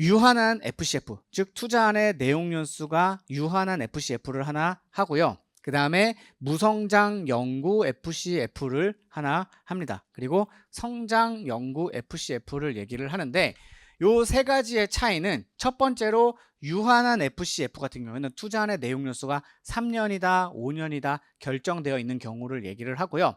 유한한 FCF, 즉 투자안의 내용 연수가 유한한 FCF를 하나 하고요. 그 다음에 무성장 연구 FCF를 하나 합니다. 그리고 성장 연구 FCF를 얘기를 하는데 요 세 가지의 차이는 첫 번째로 유한한 FCF 같은 경우에는 투자안의 내용 연수가 3년이다, 5년이다 결정되어 있는 경우를 얘기를 하고요.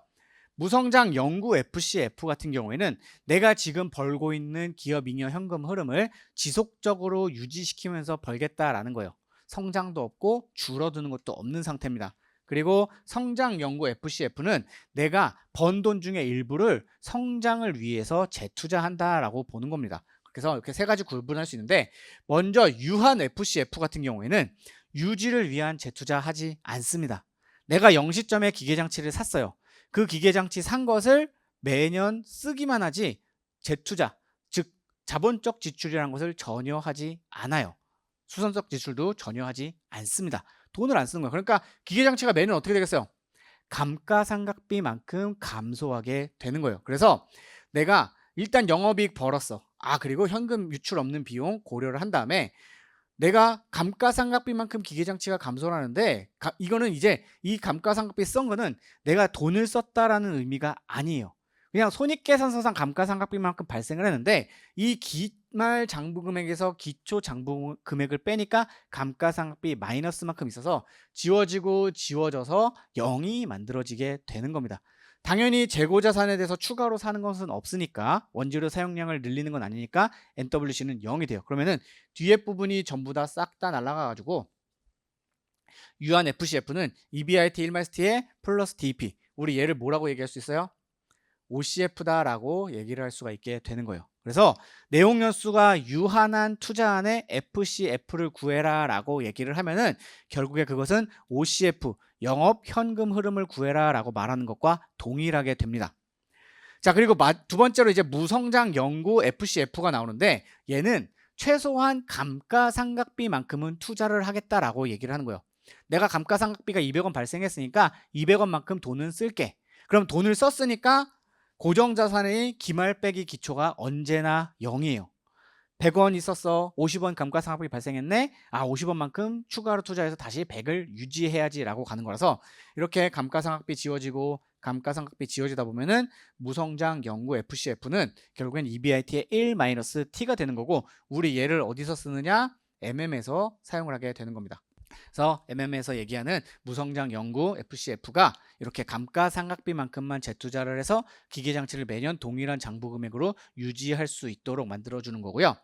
무성장 연구 FCF 같은 경우에는 내가 지금 벌고 있는 기업 잉여 현금 흐름을 지속적으로 유지시키면서 벌겠다라는 거예요. 성장도 없고 줄어드는 것도 없는 상태입니다. 그리고 성장 연구 FCF는 내가 번 돈 중에 일부를 성장을 위해서 재투자한다라고 보는 겁니다. 그래서 이렇게 세 가지 구분할 수 있는데 먼저 유한 FCF 같은 경우에는 유지를 위한 재투자하지 않습니다. 내가 0시점에 기계장치를 샀어요. 그 기계 장치 산 것을 매년 쓰기만 하지 재투자, 즉 자본적 지출이라는 것을 전혀 하지 않아요. 수선적 지출도 전혀 하지 않습니다. 돈을 안 쓰는 거예요. 그러니까 기계 장치가 매년 어떻게 되겠어요? 감가상각비만큼 감소하게 되는 거예요. 그래서 내가 일단 영업이익 벌었어. 아 그리고 현금 유출 없는 비용 고려를 한 다음에 내가 감가상각비만큼 기계장치가 감소를 하는데 가- 이거는 이제 이 감가상각비 쓴 거는 내가 돈을 썼다라는 의미가 아니에요. 그냥 손익계산서상 감가상각비만큼 발생을 했는데 이 기말 장부 금액에서 기초 장부 금액을 빼니까 감가상각비 마이너스만큼 있어서 지워지고 지워져서 0이 만들어지게 되는 겁니다. 당연히 재고 자산에 대해서 추가로 사는 것은 없으니까 원재료 사용량을 늘리는 건 아니니까 NWC는 0이 돼요. 그러면은 뒤에 부분이 전부 다 싹 다 날아가 가지고 유한 FCF는 EBIT 1-T에 플러스 DP 우리 얘를 뭐라고 얘기할 수 있어요? OCF다라고 얘기를 할 수가 있게 되는 거예요. 그래서 내용 연수가 유한한 투자안의 FCF를 구해라 라고 얘기를 하면은 결국에 그것은 OCF 영업 현금 흐름을 구해라 라고 말하는 것과 동일하게 됩니다. 자 그리고 마- 두 번째로 이제 무성장 연구 FCF가 나오는데 얘는 최소한 감가상각비만큼은 투자를 하겠다라고 얘기를 하는 거예요. 내가 감가상각비가 200원 발생했으니까 200원만큼 돈은 쓸게. 그럼 돈을 썼으니까 고정자산의 기말 빼기 기초가 언제나 0이에요. 100원 있었어. 50원 감가상각비 발생했네. 아, 50원만큼 추가로 투자해서 다시 100을 유지해야지라고 가는 거라서 이렇게 감가상각비 지워지고 감가상각비 지워지다 보면은 무성장 연구 FCF는 결국엔 EBIT의 1-T가 되는 거고 우리 얘를 어디서 쓰느냐? MM에서 사용을 하게 되는 겁니다. 그래서 MM에서 얘기하는 무성장 연구 FCF가 이렇게 감가상각비만큼만 재투자를 해서 기계 장치를 매년 동일한 장부 금액으로 유지할 수 있도록 만들어 주는 거고요.